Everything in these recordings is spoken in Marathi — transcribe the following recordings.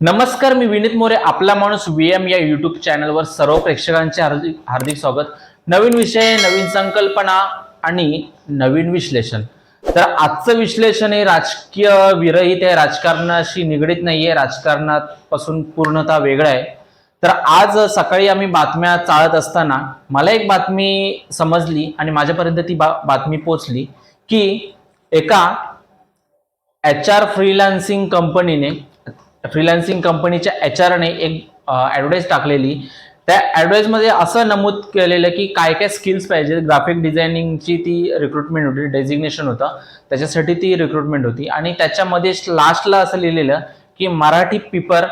नमस्कार मी विनीत मोरे आपला माणूस व्ही एम या युट्यूब चॅनलवर सर्व प्रेक्षकांचे हार्दिक हार्दिक स्वागत. नवीन विषय नवीन संकल्पना आणि नवीन विश्लेषण. तर आजचं विश्लेषण हे राजकीय विरहित आहे राजकारणाशी निगडीत नाहीये राजकारणापासून पूर्णतः वेगळं आहे. तर आज सकाळी आम्ही बातम्या चाळत असताना मला एक बातमी समजली आणि माझ्यापर्यंत ती बा बातमी पोचली की एका एच आर फ्रीलान्सिंग कंपनीने फ्रीलान्सिंग कंपनीच्या एच आरने एक ॲडव्हर्टाईज टाकलेली. त्या ॲडव्हर्टाईजमध्ये असं नमूद केलेलं की काय काय स्किल्स पाहिजे. ग्राफिक डिझायनिंगची ती रिक्रुटमेंट होती डेझिग्नेशन होतं. त्याच्यासाठी ती रिक्रुटमेंट होती. आणि त्याच्यामध्ये लास्टला असं लिहिलेलं की मराठी पीपर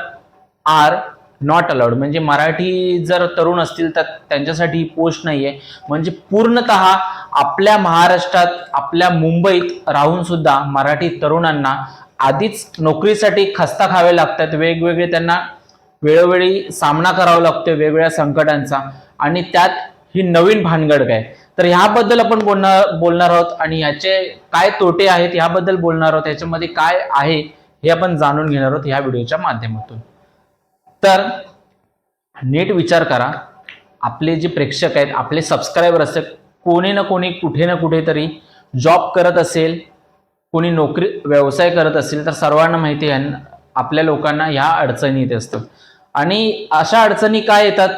आर नॉट अलाउड म्हणजे मराठी जर तरुण असतील तर त्यांच्यासाठी पोस्ट नाही आहे म्हणजे पूर्णत आपल्या महाराष्ट्रात आपल्या मुंबईत राहून सुद्धा मराठी तरुणांना आधीच नोकरीसाठी खस्ता खावे लागतात. वेगवेगळे त्यांना वेळोवेळी सामना करावा लागतो वेगवेगळ्या संकटांचा. आणि त्यात ही नवीन भानगड काय? तर ह्याबद्दल आपण बोलणार बोलणार आहोत आणि याचे काय तोटे आहेत ह्याबद्दल बोलणार आहोत याच्यामध्ये काय आहे हे आपण जाणून घेणार आहोत ह्या व्हिडिओच्या माध्यमातून. तर नीट विचार करा आपले जे प्रेक्षक आहेत आपले सबस्क्रायबर असतात कोणी ना कोणी कुठे ना कुठेतरी जॉब करत असेल कोणी नोकरी व्यवसाय करत असेल तर सर्वांना माहिती आहे आपल्या लोकांना ह्या अडचणी येत असतात. आणि अशा अडचणी काय येतात?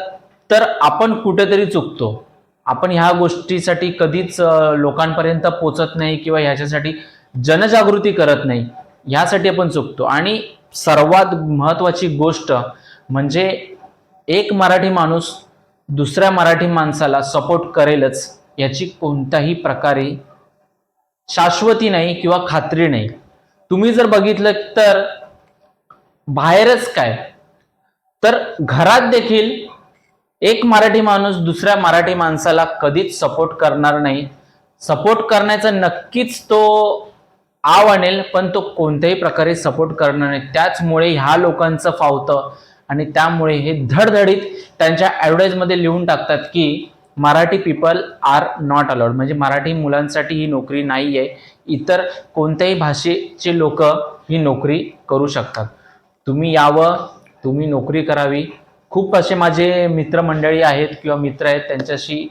तर आपण कुठेतरी चुकतो. आपण ह्या गोष्टीसाठी कधीच लोकांपर्यंत पोचत नाही किंवा ह्याच्यासाठी जनजागृती करत नाही. ह्यासाठी आपण चुकतो. आणि सर्वात महत्वाची गोष्ट म्हणजे एक मराठी माणूस दुसऱ्या मराठी माणसाला सपोर्ट करेलच याची कोणत्याही प्रकारे शाश्वती नाही किंवा खात्री नाही. तुम्ही जर बघितलं तर बाहेरच काय? तर घरात देखील एक मराठी माणूस दुसऱ्या मराठी माणसाला कधीच सपोर्ट करणार नाही. सपोर्ट करण्याचा नक्कीच तो आव आणेल पण तो कोणत्याही प्रकारे सपोर्ट करणार नाही. त्याचमुळे ह्या लोकांचं फावतं आणि त्यामुळे हे धडधडीत त्यांच्या ॲडव्हर्टाईजमध्ये लिहून टाकतात की Marathi people are not allowed म्हणजे मराठी मुलांसाठी ही नोकरी नाही आहे इतर कोणत्याही भाषेचे लोक ही नोकरी करू शकतात. तुम्ही यावं तुम्ही नोकरी करावी. खूप असे माझे मित्रमंडळी आहेत किंवा मित्र आहेत त्यांच्याशी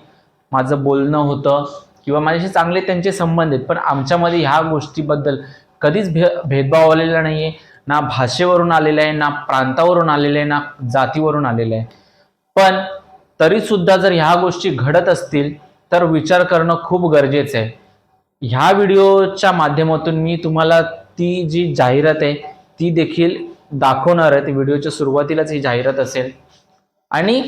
माझं बोलणं होतं किंवा माझ्याशी चांगले त्यांचे संबंध आहेत. पण आमच्यामध्ये ह्या गोष्टीबद्दल कधीच भे भेदभाव आलेला नाही आहे ना भाषेवरून आलेला आहे ना प्रांतावरून आलेलं आहे ना जातीवरून आलेलं आहे. पण तरी सुद्धा जर ह्या गोष्टी घडत असतील तर विचार करणं खूप गरजेचं आहे. ह्या व्हिडिओच्या माध्यमातून मी तुम्हाला ती जी जाहिरात आहे ती देखील दाखवणार आहे. ती व्हिडिओच्या सुरुवातीलाच ही जाहिरात असेल. आणि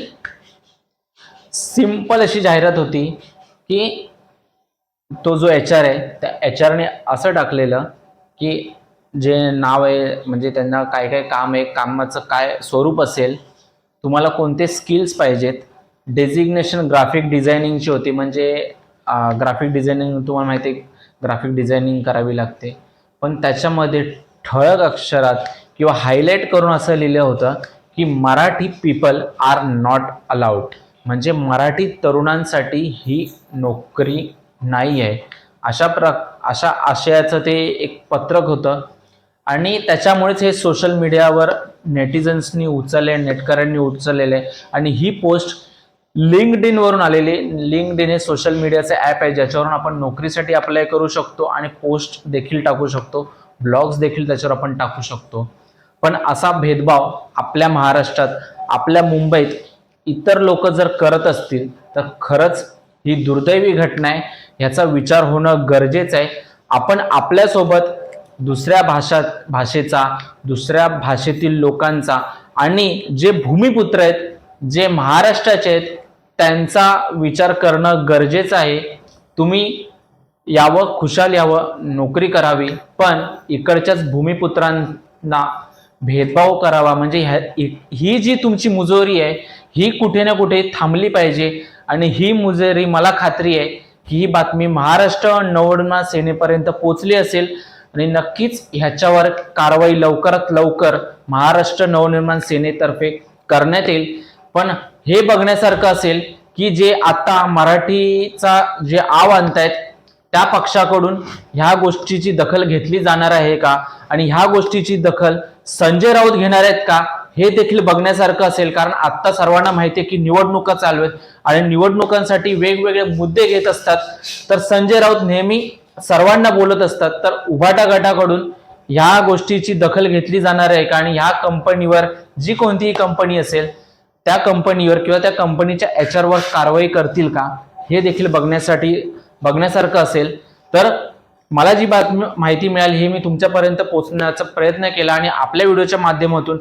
सिंपल अशी जाहिरात होती की तो जो एच आर आहे त्या एच आरने असं टाकलेलं की जे नाव आहे म्हणजे त्यांना काय काय काम आहे कामाचं काय स्वरूप असेल तुम्हाला कोणते स्किल्स पाहिजेत डेझिग्नेशन ग्राफिक डिझायनिंगची होती. म्हणजे ग्राफिक डिझायनिंग तुम्हाला माहिती आहे ग्राफिक डिझायनिंग करावी लागते. पण त्याच्यामध्ये ठळक अक्षरात किंवा हायलाईट करून असं लिहिलं होतं की Marathi people are not allowed म्हणजे मराठी तरुणांसाठी ही नोकरी नाही आहे. अशा प्र अशा आशयाचं ते एक पत्रक होतं. आणि त्याच्यामुळेच हे सोशल मीडियावर नेटिझन्सनी उचलले नेटकऱ्यांनी उचललेले. आहे आणि ही पोस्ट लिंकड इनवरून आलेली. लिंकड इन हे सोशल मीडियाचं ॲप आहे ज्याच्यावरून आपण नोकरीसाठी अप्लाय करू शकतो आणि पोस्ट देखील टाकू शकतो. ब्लॉग्स देखील त्याच्यावर आपण टाकू शकतो. पण असा भेदभाव आपल्या महाराष्ट्रात आपल्या मुंबईत इतर लोक जर करत असतील तर खरंच ही दुर्दैवी घटना आहे. ह्याचा विचार होणं गरजेचं आहे. आपण आपल्यासोबत दुसऱ्या भाषा भाषेचा दुसऱ्या भाषेतील लोकांचा आणि जे भूमिपुत्र आहेत जे महाराष्ट्राचे आहेत त्यांचा विचार करणं गरजेचं आहे. तुम्ही यावं खुशाल यावं नोकरी करावी पण इकडच्याच भूमिपुत्रांना भेदभाव करावा. म्हणजे ह्या ही जी तुमची मुजोरी आहे ही कुठे ना कुठे थांबली पाहिजे. आणि ही मुजोरी मला खात्री आहे की ही बातमी महाराष्ट्र नवनिर्माण सेनेपर्यंत पोचली असेल. आणि नक्कीच ह्याच्यावर कारवाई लवकरात लवकर महाराष्ट्र नवनिर्माण सेनेतर्फे करण्यात येईल. पण हे बघण्यासारखं असेल की जे आता मराठीचा जे आव आणतायत त्या पक्षाकडून ह्या गोष्टीची दखल घेतली जाणार आहे का? आणि ह्या गोष्टीची दखल संजय राऊत घेणार आहेत का? हे देखील बघण्यासारखं असेल. कारण आता सर्वांना माहिती आहे की निवडणुका चालू आहेत आणि निवडणुकांसाठी वेगवेगळे मुद्दे घेत असतात. तर संजय राऊत नेहमी सर्वांना बोलत असतात. तर उभाटा गटाकडून ह्या गोष्टीची दखल घेतली जाणार आहे का? आणि ह्या कंपनीवर जी कोणतीही कंपनी असेल त्या कंपनीवर किंवा त्या कंपनीच्या एच कारवाई करतील का हे देखील बघण्यासाठी बघण्यासारखं असेल. तर मला जी बातमी माहिती मिळाली हे मी तुमच्यापर्यंत पोहोचण्याचा प्रयत्न केला आणि आपल्या व्हिडिओच्या माध्यमातून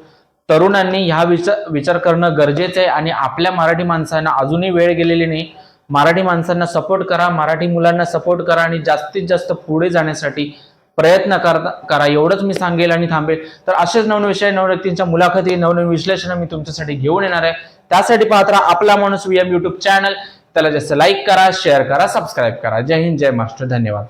तरुणांनी ह्या विचार विचार करणं गरजेचं आहे आणि आपल्या मराठी माणसांना अजूनही वेळ गेलेली नाही. मराठी माणसांना सपोर्ट करा मराठी मुलांना सपोर्ट करा आणि जास्तीत जास्त पुढे जाण्यासाठी प्रयत्न करता करा. एवढंच मी सांगेल आणि थांबेल. तर असेच नवीन विषय नवीन व्यक्तींच्या मुलाखती नवनवीन विश्लेषण मी तुमच्यासाठी घेऊन येणार आहे. त्यासाठी पाहत राहा आपला माणूस व्हीएम युट्यूब चॅनल त्याला जास्त लाईक करा शेअर करा सबस्क्राईब करा. जय हिंद जय महाराष्ट्र. धन्यवाद.